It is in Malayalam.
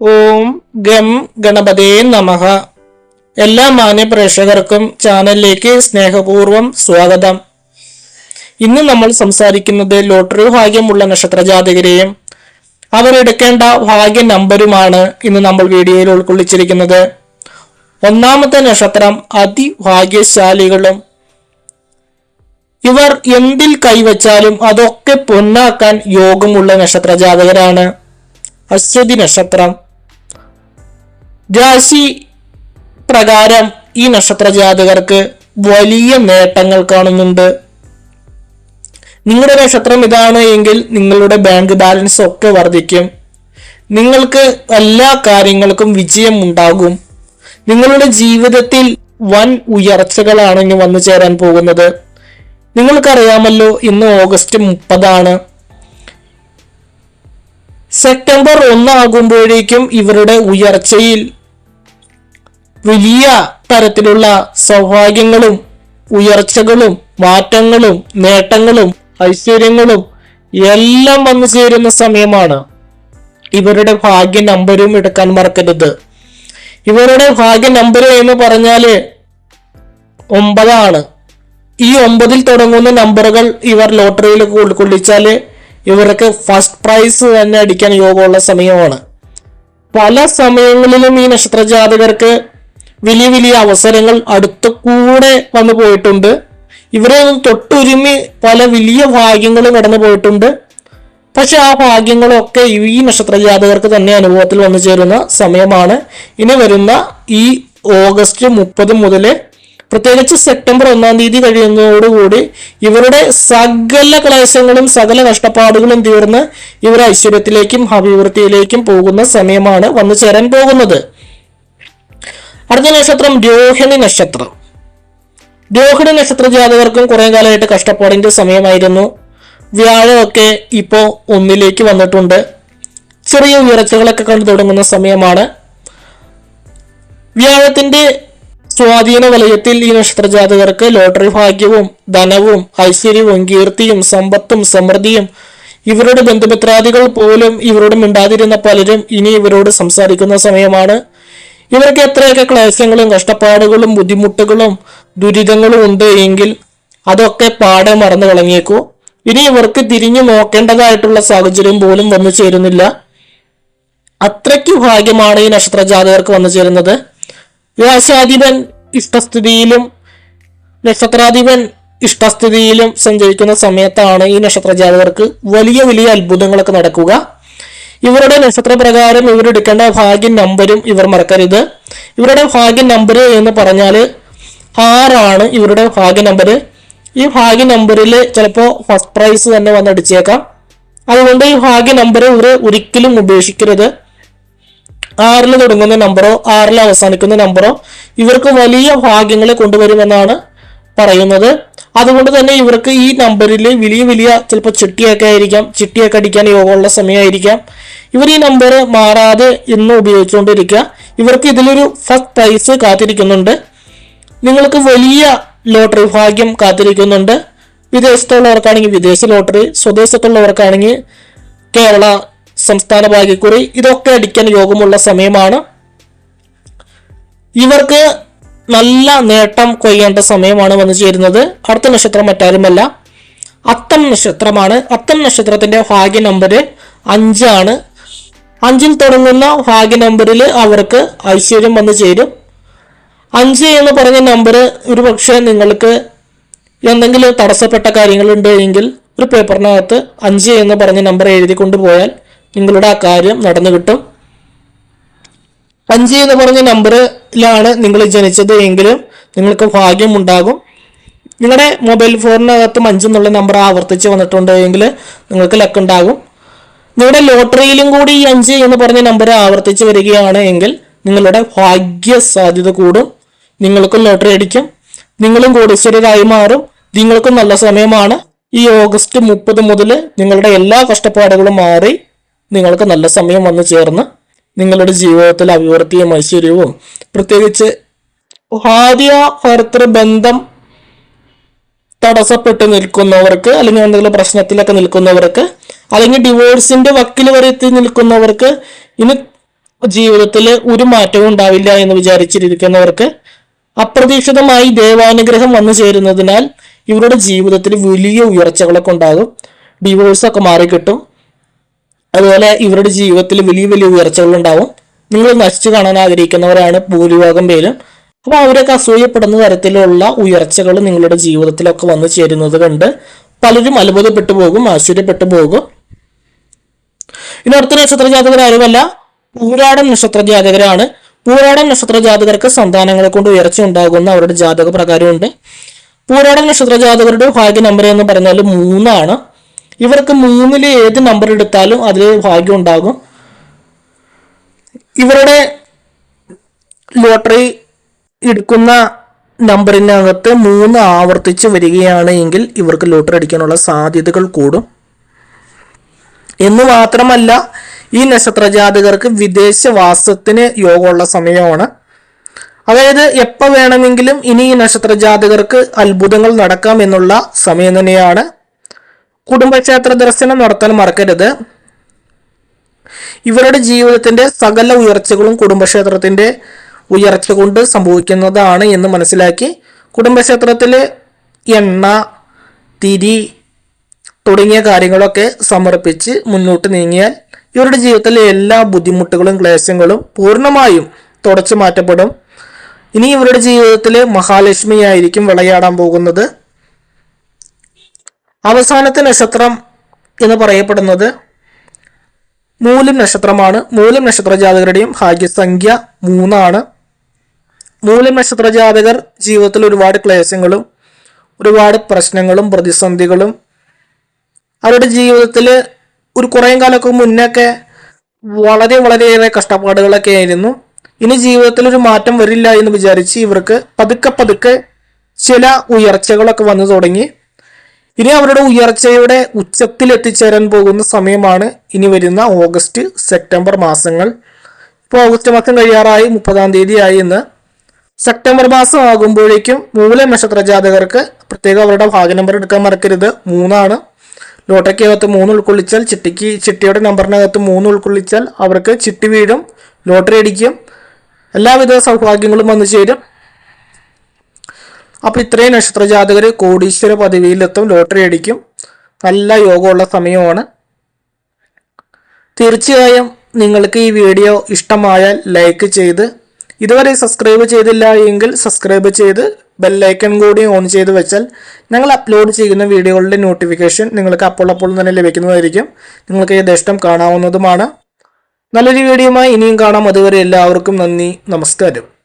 ഓം ഗം ഗണപതേ നമഹ എല്ലാ മാന്യ പ്രേക്ഷകർക്കും ചാനലിലേക്ക് സ്നേഹപൂർവം സ്വാഗതം. ഇന്ന് നമ്മൾ സംസാരിക്കുന്നത് ലോട്ടറി ഭാഗ്യമുള്ള നക്ഷത്ര ജാതകരെയും അവരെടുക്കേണ്ട ഭാഗ്യ നമ്പരുമാണ് ഇന്ന് നമ്മൾ വീഡിയോയിൽ ഉൾക്കൊള്ളിച്ചിരിക്കുന്നത്. ഒന്നാമത്തെ നക്ഷത്രം അതിഭാഗ്യശാലികളും. ഇവർ എന്തിൽ കൈവച്ചാലും അതൊക്കെ പൊന്നാക്കാൻ യോഗമുള്ള നക്ഷത്ര ജാതകരാണ് അശ്വതി നക്ഷത്രം. രാശി പ്രകാരം ഈ നക്ഷത്ര ജാതകർക്ക് വലിയ നേട്ടങ്ങൾ കാണുന്നുണ്ട്. നിങ്ങളുടെ നക്ഷത്രം ഇതാണ് എങ്കിൽ നിങ്ങളുടെ ബാങ്ക് ബാലൻസ് ഒക്കെ വർദ്ധിക്കും. നിങ്ങൾക്ക് എല്ലാ കാര്യങ്ങൾക്കും വിജയം ഉണ്ടാകും. നിങ്ങളുടെ ജീവിതത്തിൽ വൻ ഉയർച്ചകളാണ് ഇനി വന്നു ചേരാൻ പോകുന്നത്. നിങ്ങൾക്കറിയാമല്ലോ ഇന്ന് ഓഗസ്റ്റ് മുപ്പതാണ്. സെപ്റ്റംബർ ഒന്നാകുമ്പോഴേക്കും ഇവരുടെ ഉയർച്ചയിൽ വലിയ തരത്തിലുള്ള സൗഭാഗ്യങ്ങളും ഉയർച്ചകളും മാറ്റങ്ങളും നേട്ടങ്ങളും ഐശ്വര്യങ്ങളും എല്ലാം വന്നു ചേരുന്ന സമയമാണ് ഇവരുടെ ഭാഗ്യ നമ്പരും എടുക്കാൻ മറക്കരുത്. ഇവരുടെ ഭാഗ്യ നമ്പർ എന്ന് പറഞ്ഞാൽ ഒമ്പതാണ്. ഈ ഒമ്പതിൽ തുടങ്ങുന്ന നമ്പറുകൾ ഇവർ ലോട്ടറിയിൽ ഉൾക്കൊള്ളിച്ചാൽ ഇവർക്ക് ഫസ്റ്റ് പ്രൈസ് തന്നെ അടിക്കാൻ യോഗമുള്ള സമയമാണ്. പല സമയങ്ങളിലും ഈ നക്ഷത്ര ജാതകർക്ക് വലിയ വലിയ അവസരങ്ങൾ അടുത്ത കൂടെ വന്നു പോയിട്ടുണ്ട്. ഇവരെ തൊട്ടുരുമി പല വലിയ ഭാഗ്യങ്ങളും കടന്നു പോയിട്ടുണ്ട്. പക്ഷെ ആ ഭാഗ്യങ്ങളൊക്കെ ഈ നക്ഷത്ര ജാതകർക്ക് തന്നെ അനുഭവത്തിൽ വന്നു ചേരുന്ന സമയമാണ്. ഇനി വരുന്ന ഈ ഓഗസ്റ്റ് മുപ്പത് മുതൽ പ്രത്യേകിച്ച് സെപ്റ്റംബർ ഒന്നാം തീയതി കഴിയുന്നതോടുകൂടി ഇവരുടെ സകല ക്ലേശങ്ങളും സകല കഷ്ടപ്പാടുകളും തീർന്ന് ഇവർ ഐശ്വര്യത്തിലേക്കും അഭിവൃദ്ധിയിലേക്കും പോകുന്ന സമയമാണ് വന്നു ചേരാൻ പോകുന്നത്. അടുത്ത നക്ഷത്രം രോഹിണി നക്ഷത്രം. രോഹിണി നക്ഷത്ര ജാതകർക്കും കുറേ കാലമായിട്ട് കഷ്ടപ്പാടിന്റെ സമയമായിരുന്നു. വ്യാഴമൊക്കെ ഇപ്പോൾ ഒന്നിലേക്ക് വന്നിട്ടുണ്ട്. ചെറിയ ഉയർച്ചകളൊക്കെ കണ്ടു തുടങ്ങുന്ന സമയമാണ്. വ്യാഴത്തിന്റെ സ്വാധീന വലയത്തിൽ ഈ നക്ഷത്ര ജാതകർക്ക് ലോട്ടറി ഭാഗ്യവും ധനവും ഐശ്വര്യവും കീർത്തിയും സമ്പത്തും സമൃദ്ധിയും ഇവരുടെ ബന്ധുമിത്രാദികൾ പോലും ഇവരോട് മിണ്ടാതിരുന്ന പലരും ഇനി ഇവരോട് സംസാരിക്കുന്ന സമയമാണ്. ഇവർക്ക് എത്രയൊക്കെ ക്ലേശങ്ങളും കഷ്ടപ്പാടുകളും ബുദ്ധിമുട്ടുകളും ദുരിതങ്ങളും ഉണ്ട് എങ്കിൽ അതൊക്കെ പാടെ മറന്നു കളഞ്ഞേക്കൂ. ഇനി ഇവർക്ക് തിരിഞ്ഞു നോക്കേണ്ടതായിട്ടുള്ള സാഹചര്യം പോലും വന്നു ചേരുന്നില്ല. അത്രയ്ക്ക് ഭാഗ്യമാണ് ഈ നക്ഷത്ര ജാതകർക്ക് വന്നു ചേരുന്നത്. രാശാധിപൻ ഇഷ്ടസ്ഥിതിയിലും നക്ഷത്രാധിപൻ ഇഷ്ടസ്ഥിതിയിലും സഞ്ചരിക്കുന്ന സമയത്താണ് ഈ നക്ഷത്ര ജാതകർക്ക് വലിയ വലിയ അത്ഭുതങ്ങളൊക്കെ നടക്കുക. ഇവരുടെ നക്ഷത്രപ്രകാരം ഇവരെടുക്കേണ്ട ഭാഗ്യ നമ്പരും ഇവർ മറക്കരുത്. ഇവരുടെ ഭാഗ്യ നമ്പർ എന്ന് പറഞ്ഞാൽ ആറാണ് ഇവരുടെ ഭാഗ്യ നമ്പർ ഈ ഭാഗ്യ നമ്പറിൽ ചിലപ്പോൾ ഫസ്റ്റ് പ്രൈസ് തന്നെ വന്നടിച്ചേക്കാം അതുകൊണ്ട് ഈ ഭാഗ്യ നമ്പർ ഇവർ ഒരിക്കലും ഉപേക്ഷിക്കരുത്. ആറിൽ തുടങ്ങുന്ന നമ്പറോ ആറിൽ അവസാനിക്കുന്ന നമ്പറോ ഇവർക്ക് വലിയ ഭാഗ്യങ്ങളെ കൊണ്ടുവരുമെന്നാണ് പറയുന്നത്. അതുകൊണ്ട് തന്നെ ഇവർക്ക് ഈ നമ്പറിൽ വലിയ വലിയ ചിലപ്പോൾ ചിട്ടിയൊക്കെ ആയിരിക്കാം ചിട്ടിയൊക്കെ അടിക്കാൻ യോഗമുള്ള സമയമായിരിക്കാം. ഇവർ ഈ നമ്പർ മാറാതെ ഇന്ന് ഉപയോഗിച്ചുകൊണ്ടിരിക്കുക. ഇവർക്ക് ഇതിലൊരു ഫസ്റ്റ് പ്രൈസ് കാത്തിരിക്കുന്നുണ്ട്. നിങ്ങൾക്ക് വലിയ ലോട്ടറി ഭാഗ്യം കാത്തിരിക്കുന്നുണ്ട്. വിദേശത്തുള്ളവർക്കാണെങ്കിൽ വിദേശ ലോട്ടറി സ്വദേശത്തുള്ളവർക്കാണെങ്കിൽ കേരള സംസ്ഥാന ഭാഗ്യക്കുറി ഇതൊക്കെ അടിക്കാൻ യോഗമുള്ള സമയമാണ്. ഇവർക്ക് നല്ല നേട്ടം കൊയ്യേണ്ട സമയമാണ് വന്നു ചേരുന്നത്. അടുത്ത നക്ഷത്രം മറ്റാരുമല്ല. അത്തം നക്ഷത്രമാണ്. അത്തം നക്ഷത്രത്തിന്റെ ഭാഗ്യ നമ്പർ അഞ്ചാണ് അഞ്ചിൽ തുടങ്ങുന്ന ഭാഗ്യ നമ്പറിൽ അവർക്ക് ഐശ്വര്യം വന്നു ചേരും. അഞ്ച് എന്ന് പറഞ്ഞ നമ്പർ ഒരു പക്ഷേ നിങ്ങൾക്ക് എന്തെങ്കിലും തടസ്സപ്പെട്ട കാര്യങ്ങളുണ്ട് എങ്കിൽ ഒരു പേപ്പറിനകത്ത് അഞ്ച് എന്ന് പറഞ്ഞ നമ്പർ എഴുതി കൊണ്ടുപോയാൽ നിങ്ങളുടെ ആ കാര്യം നടന്നു കിട്ടും. അഞ്ച് എന്ന് പറഞ്ഞ നമ്പറിലാണ് നിങ്ങൾ ജനിച്ചത് എങ്കിലും നിങ്ങൾക്ക് ഭാഗ്യം ഉണ്ടാകും നിങ്ങളുടെ മൊബൈൽ ഫോണിനകത്തും അഞ്ചെന്നുള്ള നമ്പർ ആവർത്തിച്ച് വന്നിട്ടുണ്ട് എങ്കിൽ നിങ്ങൾക്ക് ലക്ക് ഉണ്ടാകും. നിങ്ങളുടെ ലോട്ടറിയിലും കൂടി ഈ അഞ്ച് എന്ന് പറഞ്ഞ നമ്പർ ആവർത്തിച്ച് വരികയാണ് എങ്കിൽ നിങ്ങളുടെ ഭാഗ്യ സാധ്യത കൂടും. നിങ്ങൾക്കും ലോട്ടറി അടിക്കും. നിങ്ങളും കോടീശ്വരരായി മാറും. നിങ്ങൾക്കും നല്ല സമയമാണ്. ഈ ഓഗസ്റ്റ് മുപ്പത് മുതൽ നിങ്ങളുടെ എല്ലാ കഷ്ടപ്പാടുകളും മാറി നിങ്ങൾക്ക് നല്ല സമയം വന്നു ചേർന്ന്. നിങ്ങളുടെ ജീവിതത്തിൽ അഭിവൃദ്ധിയും ഐശ്വര്യവും പ്രത്യേകിച്ച് ഭാര്യ ഭർത്തൃ ബന്ധം തടസ്സപ്പെട്ട് നിൽക്കുന്നവർക്ക് അല്ലെങ്കിൽ എന്തെങ്കിലും പ്രശ്നത്തിലൊക്കെ നിൽക്കുന്നവർക്ക് അല്ലെങ്കിൽ ഡിവോഴ്സിന്റെ വക്കിൽ വരെ എത്തി നിൽക്കുന്നവർക്ക് ഇനി ജീവിതത്തിൽ ഒരു മാറ്റവും ഉണ്ടാവില്ല എന്ന് വിചാരിച്ചിരിക്കുന്നവർക്ക് അപ്രതീക്ഷിതമായി ദേവാനുഗ്രഹം വന്നു ചേരുന്നതിനാൽ ഇവരുടെ ജീവിതത്തിൽ വലിയ ഉയർച്ചകളൊക്കെ ഉണ്ടാകും. ഡിവോഴ്സൊക്കെ മാറിക്കിട്ടും. അതുപോലെ ഇവരുടെ ജീവിതത്തിൽ വലിയ വലിയ ഉയർച്ചകൾ ഉണ്ടാവും നിങ്ങൾ നശിച്ചു കാണാൻ ആഗ്രഹിക്കുന്നവരാണ് ഭൂരിഭാഗം പേരും. അപ്പോൾ അവരൊക്കെ അസൂയപ്പെടുന്ന തരത്തിലുള്ള ഉയർച്ചകൾ നിങ്ങളുടെ ജീവിതത്തിലൊക്കെ വന്നു ചേരുന്നത് കണ്ട് പലരും അത്ഭുതപ്പെട്ടു പോകും ആശ്ചര്യപ്പെട്ടു പോകും. ഇനി അടുത്ത നക്ഷത്ര ജാതകർ ആരുമല്ല? പൂരാടൻ നക്ഷത്ര ജാതകരാണ് പൂരാടൻ നക്ഷത്ര ജാതകർക്ക് സന്താനങ്ങളെ കൊണ്ട് ഉയർച്ച ഉണ്ടാകുന്ന അവരുടെ ജാതക പ്രകാരമുണ്ട്. പൂരാടൻ നക്ഷത്ര ജാതകരുടെ ഭാഗ്യ നമ്പർ എന്ന് പറഞ്ഞാൽ മൂന്നാണ്. ഇവർക്ക് മൂന്നിൽ ഏത് നമ്പർ എടുത്താലും അതിൽ ഭാഗ്യം ഉണ്ടാകും. ഇവരുടെ ലോട്ടറി എടുക്കുന്ന നമ്പറിനകത്ത് മൂന്ന് ആവർത്തിച്ച് വരികയാണ് എങ്കിൽ ഇവർക്ക് ലോട്ടറി അടിക്കാനുള്ള സാധ്യതകൾ കൂടും. എന്ന് മാത്രമല്ല ഈ നക്ഷത്രജാതകർക്ക് വിദേശവാസത്തിന് യോഗമുള്ള സമയമാണ്. അതായത് എപ്പോൾ വേണമെങ്കിലും ഇനി ഈ നക്ഷത്രജാതകർക്ക് അത്ഭുതങ്ങൾ നടക്കാം എന്നുള്ള സമയം തന്നെയാണ്. കുടുംബക്ഷേത്ര ദർശനം നടത്താൻ മറക്കരുത്. ഇവരുടെ ജീവിതത്തിന്റെ സകല ഉയർച്ചകളും കുടുംബക്ഷേത്രത്തിന്റെ ഉയർച്ച കൊണ്ട് സംഭവിക്കുന്നതാണ് എന്ന് മനസ്സിലാക്കി കുടുംബക്ഷേത്രത്തിലെ എണ്ണ തിരി തുടങ്ങിയ കാര്യങ്ങളൊക്കെ സമർപ്പിച്ച് മുന്നോട്ട് നീങ്ങിയാൽ ഇവരുടെ ജീവിതത്തിലെ എല്ലാ ബുദ്ധിമുട്ടുകളും ക്ലേശങ്ങളും പൂർണമായും തുടച്ചു മാറ്റപ്പെടും. ഇനി ഇവരുടെ ജീവിതത്തിലെ മഹാലക്ഷ്മിയായിരിക്കും വിളയാടാൻ പോകുന്നത്. അവസാനത്തെ നക്ഷത്രം എന്ന് പറയപ്പെടുന്നത് മൂലം നക്ഷത്രമാണ്. മൂലം നക്ഷത്ര ജാതകരുടെയും ഭാഗ്യസംഖ്യ മൂന്നാണ്. മൂലം നക്ഷത്ര ജാതകർ ജീവിതത്തിൽ ഒരുപാട് ക്ലേശങ്ങളും ഒരുപാട് പ്രശ്നങ്ങളും പ്രതിസന്ധികളും അവരുടെ ജീവിതത്തിൽ ഒരു കുറേ കാലമൊക്കെ മുന്നൊക്കെ വളരെ വളരെയേറെ കഷ്ടപ്പാടുകളൊക്കെ ആയിരുന്നു. ഇനി ജീവിതത്തിൽ ഒരു മാറ്റം വരില്ല എന്ന് വിചാരിച്ച് ഇവർക്ക് പതുക്കെ പതുക്കെ ചില ഉയർച്ചകളൊക്കെ വന്നു തുടങ്ങി. ഇനി അവരുടെ ഉയർച്ചയുടെ ഉച്ചത്തിൽ എത്തിച്ചേരാൻ പോകുന്ന സമയമാണ് ഇനി വരുന്ന ഓഗസ്റ്റ് സെപ്റ്റംബർ മാസങ്ങൾ. ഇപ്പോൾ ഓഗസ്റ്റ് മാസം കഴിയാറായി മുപ്പതാം തീയതി ആയി ഇന്ന് സെപ്റ്റംബർ മാസം ആകുമ്പോഴേക്കും മൂല നക്ഷത്ര ജാതകർക്ക് പ്രത്യേകം അവരുടെ ഭാഗ്യ നമ്പർ എടുക്കാൻ മറക്കരുത്. മൂന്നാണ്. ലോട്ടറിക്കകത്ത് മൂന്ന് ഉൾക്കൊള്ളിച്ചാൽ ചിട്ടിക്ക് ചിട്ടിയുടെ നമ്പറിനകത്ത് മൂന്ന് ഉൾക്കൊള്ളിച്ചാൽ അവർക്ക് ചിട്ടി വീഴും ലോട്ടറി അടിക്കും. എല്ലാവിധ സൗഭാഗ്യങ്ങളും വന്നു ചേരും. അപ്പോൾ ഇത്രയും നക്ഷത്ര ജാതകർ കോടീശ്വര പദവിയിലെത്തും ലോട്ടറി അടിക്കും. നല്ല യോഗമുള്ള സമയമാണ്. തീർച്ചയായും നിങ്ങൾക്ക് ഈ വീഡിയോ ഇഷ്ടമായാൽ ലൈക്ക് ചെയ്ത് ഇതുവരെ സബ്സ്ക്രൈബ് ചെയ്തില്ല എങ്കിൽ സബ്സ്ക്രൈബ് ചെയ്ത് ബെല്ലൈക്കൺ കൂടി ഓൺ ചെയ്ത് വെച്ചാൽ ഞങ്ങൾ അപ്ലോഡ് ചെയ്യുന്ന വീഡിയോകളുടെ നോട്ടിഫിക്കേഷൻ നിങ്ങൾക്ക് അപ്പോൾ അപ്പോൾ തന്നെ ലഭിക്കുന്നതായിരിക്കും. നിങ്ങൾക്ക് യഥേഷ്ടം കാണാവുന്നതുമാണ്. നല്ലൊരു വീഡിയോയുമായി ഇനിയും കാണാം. അതുവരെ എല്ലാവർക്കും നന്ദി. നമസ്കാരം.